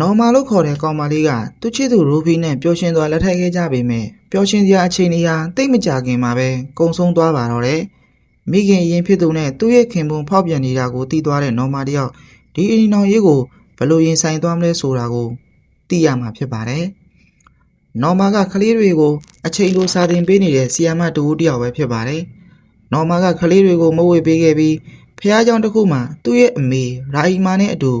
နော်မာလို့ခေါ်တဲ့ကောင်မလေးကသူ့ချစ်သူရူဖီနဲ့ပျော်ရွှင်စွာလက်ထပ်ခဲ့ကြပေမဲ့ပျော်ရွှင်စရာအချိန်တွေဟာတိတ်မကြခင်မှာပဲကုံဆုံးသွားပါတော့တယ်။မိခင်ရင်ဖြစ်သူနဲ့သူ့ရဲ့ခင်ပွန်းဖောက်ပြန်နေတာကိုသိသွားတဲ့နော်မာတယောက်ဒီအင်းနောင်ရေးကိုဘယ်လိုရင်ဆိုင်သွားမလဲဆိုတာကိုသိရမှာဖြစ်ပါတယ်။နော်မာကကလေးတွေကိုအချိန်လိုစာသင်ပေးနေတဲ့ဆီယာမတူတယောက်ပဲဖြစ်ပါတယ်။နော်မာကကလေးတွေကိုမဝေပေးခဲ့ပြီးဖះเจ้าတစ်ခုမှသူ့ရဲ့အမေရာအီမာနဲ့အတူ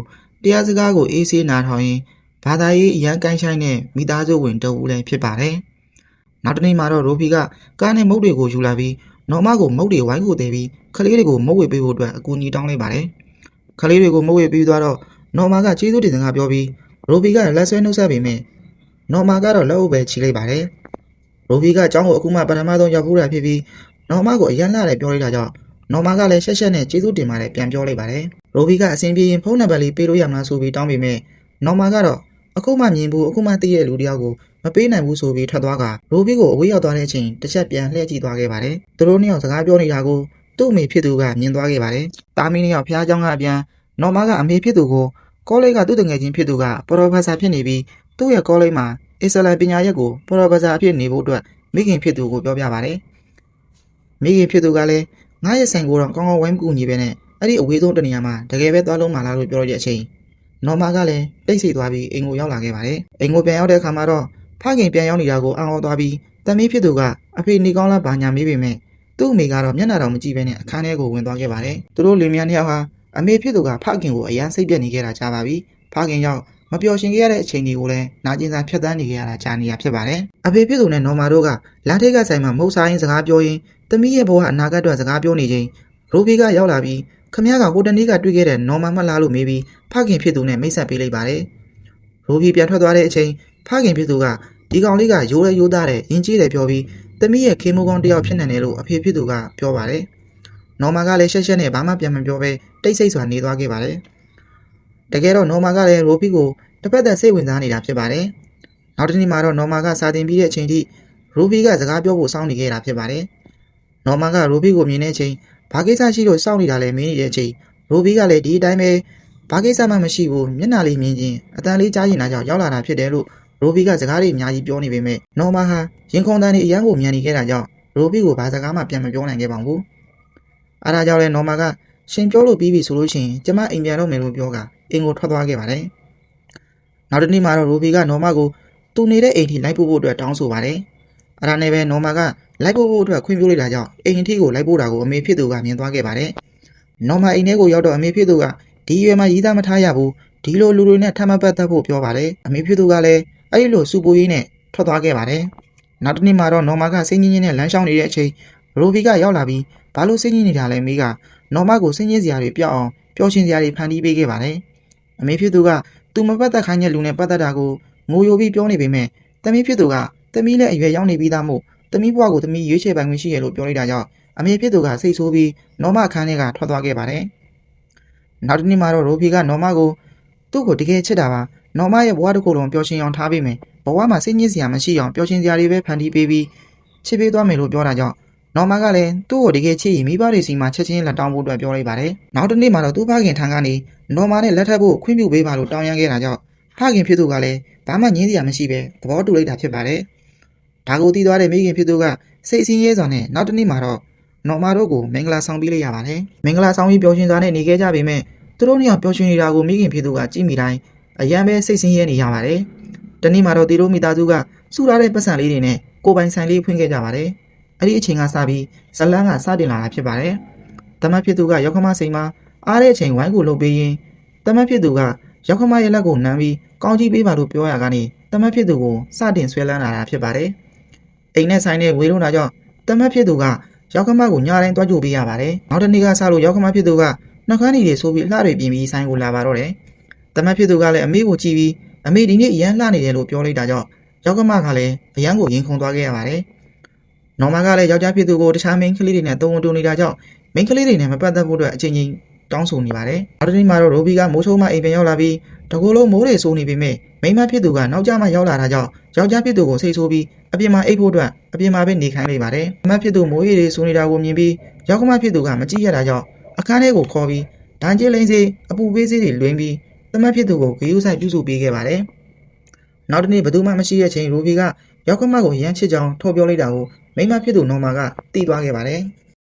တရားစကားကိုအေးဆေးနားထောင်ရင်ဘာသာရေးအရန်ကိုင်းဆိုင်တဲ့မိသားစုဝင်တအူလည်းဖြစ်ပါတယ်။နောက်တနေ့မှာတော့ရိုဖီကကားနဲ့မုတ်တွေကိုယူလာပြီးနော်မကိုမုတ်တွေဝိုင်းကိုတဲပြီးကလေးတွေကိုမုတ်ဝေပေးဖို့အတွက်အကူအညီတောင်းလိုက်ပါတယ်။ကလေးတွေကိုမုတ်ဝေပေးသွားတော့နော်မကကျေးဇူးတင်စကားပြောပြီးရိုဖီကလက်ဆွဲနှုတ်ဆက်ပေမဲ့နော်မကတော့လက်အုပ်ပဲချီလိုက်ပါတယ်။ရိုဖီကအကြောင်းကိုအခုမှပထမဆုံးရောက်ဖို့ရဖြစ်ပြီးနော်မကိုအရန်လာတယ်ပြောလိုက်တာကြောင့် နော်မကလည်းရှက်ရှက်နဲ့ကျေးဇူးတင်ပါတယ်ပြန်ပြောလိုက်ပါတယ်။ ရိုဘီကအဆင်ပြေရင်ဖုန်းနံပါတ်လေးပေးလို့ရမလားဆိုပြီးတောင်းပေမဲ့နော်မာကတော့အခုမှမြင်ဘူးအခုမှသိရတဲ့လူတယောက်ကိုမပေးနိုင်ဘူးဆိုပြီးထွက်သွားကရိုဘီကိုအဝေးရောက်သွားတဲ့အချိန်တစ်ချက်ပြန်လှည့်ကြည့်သွားခဲ့ပါတယ်။သူတို့နှစ်ယောက်စကားပြောနေတာကိုသူ့အမေဖြစ်သူကမြင်သွားခဲ့ပါတယ်။တာမီနှစ်ယောက်ဖျားเจ้าကအပြန်နော်မာကအမေဖြစ်သူကိုကောလိပ်ကသူ့တငယ်ချင်းဖြစ်သူကပရိုဖက်ဆာဖြစ်နေပြီးသူ့ရဲ့ကောလိပ်မှာအစ္စလမ်ပညာရပ်ကိုပရိုဖက်ဆာအဖြစ်နေဖို့အတွက်မိခင်ဖြစ်သူကိုပြောပြပါတယ်။မိခင်ဖြစ်သူကလည်း ငါရဲ့ဆိုင်ကိုတော့ကောင်းကောင်းဝိုင်းကူညီပဲနဲ့အဲ့ဒီအဝေးဆုံးတနေရာမှာတကယ်ပဲသွားလုံးမလားလို့ပြောရတဲ့အချိန်နော်မာကလည်းတိတ်ဆိတ်သွားပြီးအိမ်ကိုရောက်လာခဲ့ပါတယ်။အိမ်ကိုပြန်ရောက်တဲ့အခါမှာတော့ဖခင်ပြန်ရောက်နေတာကိုအံ့ဩသွားပြီးတမီးဖြစ်သူကအဖေနေကောင်းလားဘာညာမေးပေမဲ့သူ့အမေကတော့မျက်နှာတော်မကြည့်ဘဲနဲ့အခန်းထဲကိုဝင်သွားခဲ့ပါတယ်။သူတို့လင်မယားနှစ်ယောက်ဟာအမေဖြစ်သူကဖခင်ကိုအယမ်းစိတ်ပြက်နေခဲ့တာကြားပါပြီ။ဖခင်ရောက် မပျော်ရွှင်ခဲ့ရတဲ့အချိန်တွေကိုလည်းနာကျင်စာဖြတ်တန်းနေခဲ့ရတာကြားနေရဖြစ်ပါတယ်။အဖေဖြစ်သူနဲ့နော်မာတို့ကလမ်းထိပ်ကဆိုင်မှာမုတ်စားရင်းစကားပြောရင်းတမီးရဲ့ဘဝအနာဂတ်အတွက်စကားပြောနေချိန်ရိုဘီကရောက်လာပြီးခမရကဟိုတနေ့ကတွေ့ခဲ့တဲ့နော်မန်မလားလို့မေးပြီးဖခင်ဖြစ်သူနဲ့မိတ်ဆက်ပေးလိုက်ပါတယ်။ရိုဘီပြန်ထွက်သွားတဲ့အချိန်ဖခင်ဖြစ်သူကဒီကောင်လေးကရိုးရဲရိုးသားတဲ့ယဉ်ကျေးတယ်ပြောပြီးတမီးရဲ့ခေမိုးကောင်းတစ်ယောက်ဖြစ်နေတယ်လို့အဖေဖြစ်သူကပြောပါတယ်။နော်မာကလည်းရှက်ရှက်နဲ့ဘာမှပြန်မပြောဘဲတိတ်ဆိတ်စွာနေသွားခဲ့ပါတယ်။ တကယ်တော့နော်မာကလည်းရိုဘီကိုတစ်ဖက်သက်စိတ်ဝင်စားနေတာဖြစ်ပါတယ်။နောက်တစ်နေ့မှာတော့နော်မာကစာတင်ပြီးတဲ့အချိန်ထိရိုဘီကစကားပြောဖို့စောင့်နေခဲ့တာဖြစ်ပါတယ်။နော်မာကရိုဘီကိုမြင်တဲ့အချိန်ဘာကိစ္စရှိလို့စောင့်နေတာလဲမင်းနေတဲ့အချိန်ရိုဘီကလည်းဒီအတိုင်းပဲဘာကိစ္စမှမရှိဘူးမျက်နှာလေးမြင်ချင်းအတန်လေးကြားရင်တာကြောင့်ရောက်လာတာဖြစ်တယ်လို့ရိုဘီကစကားတွေအများကြီးပြောနေပေမဲ့နော်မာဟာရင်ခုန်တန်တွေအရန်ကိုမြန်နေခဲ့တာကြောင့်ရိုဘီကိုဘာစကားမှပြန်မပြောနိုင်ခဲ့ပါဘူးအဲဒါကြောင့်လဲနော်မာကရှင်ပြောလို့ပြီးပြီဆိုလို့ရှိရင်ကျမအိမ်ပြန်တော့မယ်လို့ပြောက အင်ကိုထွက်သွားခဲ့ပါတယ်နောက်တစ်နေ့မှာတော့ရိုဘီကနော်မာကိုသူနေတဲ့အိမ်ထိလိုက်ပို့ဖို့အတွက်တောင်းဆိုပါတယ်အဲဒါနဲ့ပဲနော်မာကလိုက်ဖို့ဖို့အတွက်ခွင့်ပြုလိုက်တာကြောင့်အိမ်ထီကိုလိုက်ဖို့တာကိုအမေဖြစ်သူကမြင်သွားခဲ့ပါတယ်။နော်မာအိမ်ထဲကိုရောက်တော့အမေဖြစ်သူကဒီရွယ်မှာရီးသားမထားရဘူးဒီလိုလူတွေနဲ့ထပ်မပတ်သက်ဖို့ပြောပါတယ်။အမေဖြစ်သူကလည်းအဲ့ဒီလိုစူပူရင်းနဲ့ထွက်သွားခဲ့ပါတယ်။နောက်တစ်နေ့မှာတော့နော်မာကစိတ်ညစ်ညစ်နဲ့လမ်းလျှောက်နေတဲ့အချိန်ရိုဘီကရောက်လာပြီးဘာလို့စိတ်ညစ်နေတာလဲမေးကနော်မာကိုစိတ်ညစ်စရာတွေပြောက်အောင်ပျော်ရွှင်စရာတွေဖန်တီးပေးခဲ့ပါတယ်။ အမေဖြစ်သူကသူမပတ်သက်ခိုင်းတဲ့လူနဲ့ပတ်သက်တာကိုငိုယိုပြီးပြောနေပေမဲ့တမီးဖြစ်သူကတမီးလည်းအရွယ်ရောက်နေပြီးသားမို့။တမီးဘွားကိုတမီးရွေးချယ်ပိုင်ခွင့်ရှိရလို့ပြောလိုက်တာကြောင့်အမေဖြစ်သူကစိတ်ဆိုးပြီးနော်မအခန်းထဲကထွက်သွားခဲ့ပါတယ်။နောက်တစ်နေ့မှာတော့ရိုဖီကနော်မကိုသူ့ကိုတကယ်ချစ်တာပါ။နော်မရဲ့ဘဝတစ်ခုလုံးပျော်ရွှင်အောင်ထားပေးမယ်။ဘဝမှာစိတ်ညစ်စရာမရှိအောင်ပျော်ရွှင်စရာတွေပဲဖန်တီးပေးပြီးချစ်ပေးသွားမယ်လို့ပြောတာကြောင့် နော်မကလည်းသူ့ကိုတကယ်ချစ်ရင်မိဘတွေစီမှာချက်ချင်းလက်တောင်းဖို့အတွက်ပြောလိုက်ပါတယ်။နောက်တစ်နေ့မှာတော့သူ့ဖခင်ထံကနေနော်မနဲ့လက်ထပ်ဖို့ခွင့်ပြုပေးပါလို့တောင်းရမ်းခဲ့တာကြောင့်ဖခင်ဖြစ်သူကလည်းဘာမှငြင်းစရာမရှိပဲသဘောတူလိုက်တာဖြစ်ပါတယ်။ဒါကိုသိသွားတဲ့မိခင်ဖြစ်သူကစိတ်ဆင်းရဲစွာနဲ့နောက်တစ်နေ့မှာတော့နော်မာတို့ကိုမင်္ဂလာဆောင်ပေးလိုက်ရပါတယ်။မင်္ဂလာဆောင်ပြီးပျော်ရွှင်စွာနဲ့နေခဲ့ကြပေမဲ့သူတို့နှစ်ယောက်ပျော်ရွှင်နေတာကိုမိခင်ဖြစ်သူကကြည့်မိတိုင်းအယံပဲစိတ်ဆင်းရဲနေရပါတယ်။တနေ့မှာတော့တီတို့မိသားစုကစုထားတဲ့ပတ်စံလေးတွေနဲ့ကိုယ်ပိုင်ဆိုင်လေးဖွင့်ခဲ့ကြပါတယ်။ အဲ့ဒီအချိန်ကစပြီးဇလန်းကစတင်လာတာဖြစ်ပါတယ်။တမတ်ဖြစ်သူကရောက်ခမစိန်မှာအားတဲ့အချိန်ဝိုင်းကိုလှုပ်ပေးရင်တမတ်ဖြစ်သူကရောက်ခမရဲ့လက်ကိုနမ်းပြီးကောင်းကြီးပေးပါလို့ပြောရကနေတမတ်ဖြစ်သူကိုစတင်ဆွဲလန်းလာတာဖြစ်ပါတယ်။အိမ်နဲ့ဆိုင်နဲ့ဝေးလုံးတာကြောင့်တမတ်ဖြစ်သူကရောက်ခမကိုညာတိုင်းတွားကြိုပေးရပါတယ်။နောက်တစ်နေ့ကစလို့ရောက်ခမဖြစ်သူကနှခမ်းနေတွေဆိုပြီးလှတွေပြင်ပြီးဆိုင်ကိုလာပါတော့တယ်။တမတ်ဖြစ်သူကလည်းအမေကိုကြည့်ပြီးအမေဒီနေ့အရန်လှနေတယ်လို့ပြောလိုက်တာကြောင့်ရောက်ခမကလည်းအရန်ကိုရင်ခုန်သွားခဲ့ရပါတယ်။ နော်မာကလည်းယောက်ျားဖြစ်သူကိုတခြားမိန်းကလေးတွေနဲ့တုံဝန်တူနေတာကြောင့်မိန်းကလေးတွေနဲ့မပတ်သက်ဖို့အတွက်အချိန်ချင်းတောင်းဆိုနေပါတယ်။နောက်တစ်နေ့မှာတော့ရိုဘီကမိုးချိုးမှအိမ်ပြန်ရောက်လာပြီးတကူလုံးမိုးတွေဆိုးနေပေမဲ့မိန်းမဖြစ်သူကနောက်ကျမှရောက်လာတာကြောင့်ယောက်ျားဖြစ်သူကိုစိတ်ဆိုးပြီးအပြင်မှာအိပ်ဖို့အတွက်အပြင်မှာပဲနေခိုင်းလိုက်ပါတယ်။မဖြစ်သူမိုးရေတွေဆိုးနေတာကိုမြင်ပြီးယောက်ျားဖြစ်သူကမကြည့်ရတာကြောင့်အခန်းထဲကိုခေါ်ပြီးဒဏ်ကျလိမ့်စေအပူပေးစေတွေလွင်ပြီးသမတ်ဖြစ်သူကိုဂရုစိုက်ပြုစုပေးခဲ့ပါတယ်။နောက်တစ်နေ့ဘသူမှမရှိတဲ့ချိန်ရိုဘီကယောက်ျားကိုရမ်းချစ်ကြောင်ထော်ပြောလိုက်တာကို မိန်းမဖြစ်သူနော်မာကတီးသွားခဲ့ပါတယ်။